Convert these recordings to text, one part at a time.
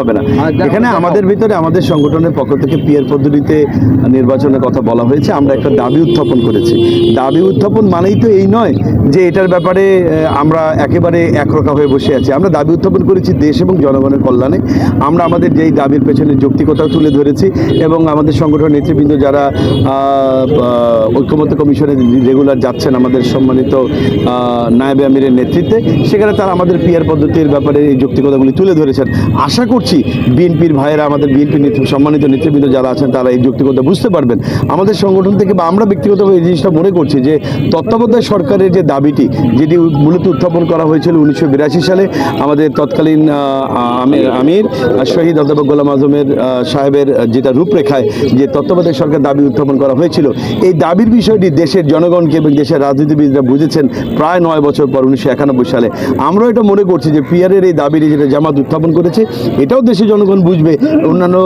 হবে না। এখানে আমাদের ভিতরে আমাদের সংগঠনের পক্ষ থেকে পিয়ার পদ্ধতিতে নির্বাচনের কথা বলা হয়েছে। আমরা একটা দাবি উত্থাপন করেছি। দাবি উত্থাপন মানেই তো এই নয় যে এটার ব্যাপারে আমরা একেবারে একরকা হয়ে বসে আছি। আমরা দাবি উত্থাপন করেছি দেশ এবং জনগণের কল্যাণে। আমরা আমাদের যেই দাবির পেছনে যৌক্তিকতাও তুলে ধরেছি এবং আমাদের সংগঠন নেতৃবৃন্দ যারা ঐক্যমত্য কমিশনে রেগুলার যাচ্ছেন আমাদের সম্মানিত নায়েবে আমিরের নেতৃত্বে সেখানে তারা আমাদের পিয়ার পদ্ধতির ব্যাপারে এই যৌক্তিকতাগুলি তুলে ধরেছেন। আশা করছি বিএনপির ভাইয়েরা, আমাদের বিএনপি সম্মানিত নেতৃবৃন্দ যারা আছেন, তারা এই যৌক্তিকতা বুঝতে পারবেন। আমাদের সংগঠন থেকে বা আমরা ব্যক্তিগতভাবে এই জিনিসটা মনে করছি যে, তত্ত্বাবধায়ক সরকারের যে দাবিটি, যেটি মূলত উত্থাপন করা হয়েছিল উনিশশো বিরাশি সালে, আমাদের তৎকালীন আমির আমির শহীদ অধ্যাপক গোলাম আজমের সাহেবের যেটা রূপরেখায় যে তত্ত্বাবধায়ক সরকার দাবি উত্থাপন করা হয়েছিল, এই দাবির বিষয়টি দেশের জনগণকে এবং দেশের রাজনীতিবিদরা বুঝেছেন প্রায় নয় বছর পর উনিশশো একানব্বই সালে। আমরাও এটা মনে করছি যে, পিয়ারের এই দাবিটি যেটা জামাত উত্থাপন করেছে এটাও দেশের জনগণ বুঝবে, অন্যান্য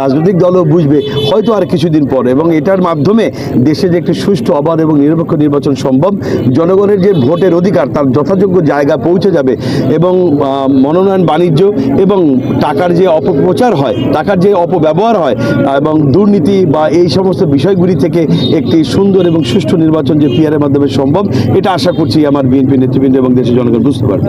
রাজনৈতিক দলও বুঝবে, হয়তো আর কিছুদিন পর। এবং এটার মাধ্যমে দেশে যে একটি সুষ্ঠু, অবাধ এবং নিরপেক্ষ নির্বাচন সম্ভব, জনগণের যে ভোটের অধিকার তার যথাযোগ্য জায়গা পৌঁছে যাবে এবং মনোনয়ন, বাণিজ্য এবং টাকার যে অপপ্রচার হয়, টাকার যে অপব্যবহার হয় এবং দুর্নীতি বা এই সমস্ত বিষয়গুলি থেকে একটি সুন্দর এবং সুষ্ঠু নির্বাচন যে পিয়ারের মাধ্যমে সম্ভব, এটা আশা করছি আমার বিএনপি নেতৃবৃন্দ এবং দেশের জনগণ বুঝতে পারবে।